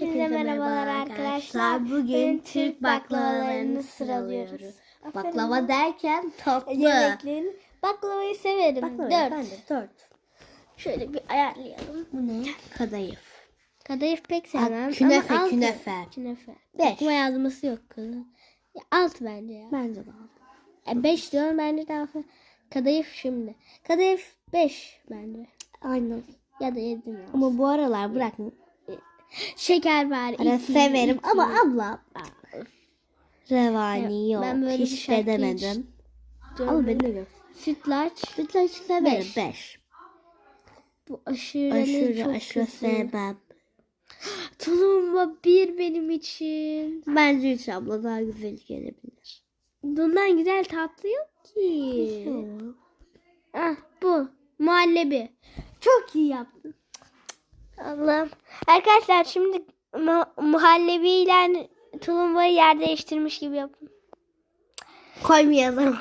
Hepinize merhabalar arkadaşlar. Bugün Türk baklavalarını sıralıyoruz. Baklava derken tatlı. Yemeklerini baklavayı severim. Baklava Dört. ben de dört. Şöyle bir ayarlayalım. Bu ne? Kadayıf. Kadayıf pek sevmem. künefe, ama altı. künefe. Künefe. Beş. Okuma yazması yok kızım. Ya, alt bence ya. Bence de. Ya, beş diyorum bence daha fazla. Kadayıf şimdi. Kadayıf beş bence. Aynen. Ya da yedi mi? Ama bu aralar bırakma. Şeker var. Ara iki, severim iki. ama abla. Revani yok. ben böyle bir hiç şarkı de denedim. Dört. Ama beni de gör. Sütlaç. Sütlaç severim. Beş. Beş. Bu aşırı, Aşırı çok aşırı kötü. sevmem. Tulumba bir benim için. Bence üç abla daha güzel gelebilir. Bundan güzel tatlı yok ki. Ah bu. Muhallebi. Çok iyi yaptın. Allah'ım. Arkadaşlar şimdi mu- muhallebiyle tulumbayı yer değiştirmiş gibi yapın. Koymayalım.